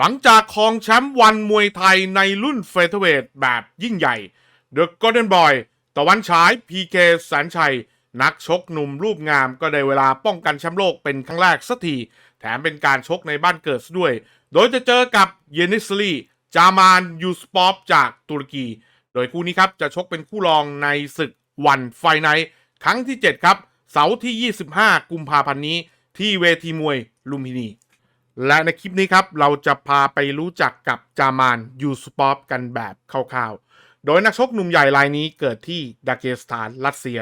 หลังจากครองแชมป์วันมวยไทยในรุ่นเฟเธอร์เวทแบบยิ่งใหญ่ The Golden Boy ตะวันฉาย PK แสนชัย นักชกหนุ่มรูปงามก็ได้เวลาป้องกันแชมป์โลกเป็นครั้งแรกสักที แถมเป็นการชกในบ้านเกิดด้วย โดยจะเจอกับเยนิสลีจามานยูสปอปจากตุรกี โดยคู่นี้ครับจะชกเป็นคู่รองในศึกวันไฟไนครั้งที่ 7 ครับ เสาร์ที่ 25 กุมภาพันธ์นี้ ที่เวทีมวยลุมพินี และในคลิปนี้ครับ เราจะพาไปรู้จักกับจามานยูสปอปกันแบบคร่าวๆ โดยนักชกหนุ่มใหญ่รายนี้เกิดที่ดาเกสถานรัสเซีย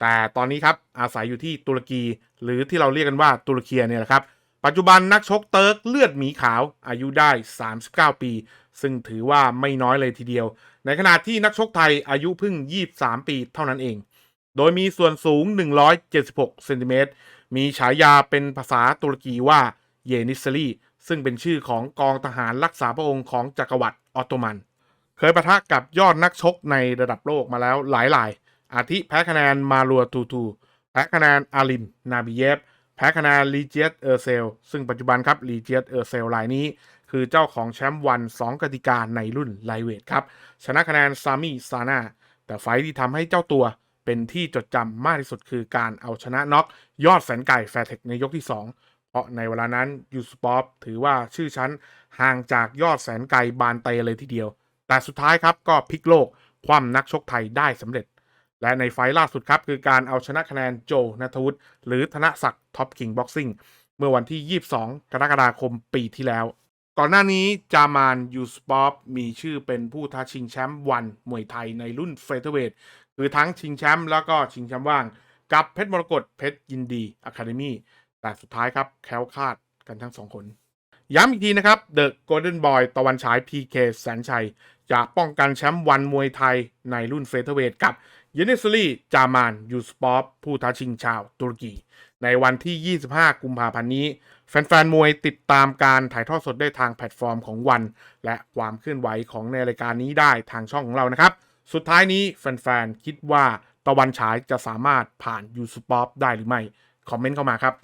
แต่ตอนนี้ครับอาศัยอยู่ที่ตุรกี หรือที่เราเรียกกันว่าตุรเคียเนี่ยแหละครับ ปัจจุบันนักชกเติร์กเลือดหมีขาวอายุได้ 39 ปี ซึ่งถือว่าไม่น้อยเลยทีเดียว ในขณะที่นักชกไทยอายุเพิ่ง 23 ปีเท่านั้นเอง โดยมีส่วนสูง 176 เซนติเมตร มีฉายาเป็นภาษาตุรกีว่า เยนิสลีซึ่งเป็นชื่อของกองทหารรักษาพระองค์ของจักรวรรดิออตโตมัน เคยประทะกับยอดนักชกในระดับโลกมาแล้วหลายหลายๆอาทิแพ้คะแนนมาลัวตูตู แพ้คะแนนอาลิม นาบิเยฟ แพ้คะแนนลีเจียตเออร์เซล ซึ่งปัจจุบันครับลีเจียตเออร์เซลรายนี้ คือเจ้าของแชมป์วัน 2 กติกาในรุ่นไลเวทครับ ชนะคะแนนซามิซาน่า แต่ไฟท์ที่ทำให้เจ้าตัวเป็นที่จดจำมากที่สุดคือการเอาชนะน็อกยอดแสนไก่แฟร์เทคในยกที่ 2 เพราะในเวลานั้นยูสปอปถือว่าชื่อชั้นห่างจากยอดแสนไก่บานเตเลยทีเดียว แต่สุดท้ายครับก็พลิกโลกคว่ำนักชกไทยได้สำเร็จ และในไฟล์ล่าสุดครับ คือการเอาชนะคะแนนโจนัทวุฒิหรือธนศักดิ์ท็อปคิงบ็อกซิ่งเมื่อวันที่ 22 กรกฎาคมปีที่แล้ว ก่อนหน้านี้จามานยูสปอปมีชื่อเป็นผู้ท้าชิงแชมป์วันมวยไทยในรุ่นเฟเธอร์เวทคือทั้งชิงแชมป์แล้วก็ชิงแชมป์ว่าง กับเพชรมรกตเพชรยินดีอะคาเดมี่ แต่สุดท้ายครับแคล้วคลาดกันทั้งสองคน ย้ำอีกทีนะครับเดอะโกลเด้นบอยตะวันฉาย PK แสนชัย จะป้องกันแชมป์วันมวยไทยในรุ่นเฟเธอร์เวทกับยูนิสลีจามานยูสปอปผู้ท้าชิงชาวตุรกี ในวันที่ 25 กุมภาพันธ์นี้ แฟนๆ มวยติดตามการถ่ายทอดสดได้ทางแพลตฟอร์มของวัน และความเคลื่อนไหวของในรายการนี้ได้ทางช่องของเรานะครับ สุดท้ายนี้แฟนๆ คิดว่าตะวันฉายจะสามารถผ่านยูสปอปได้หรือไม่ คอมเมนต์เข้ามาครับ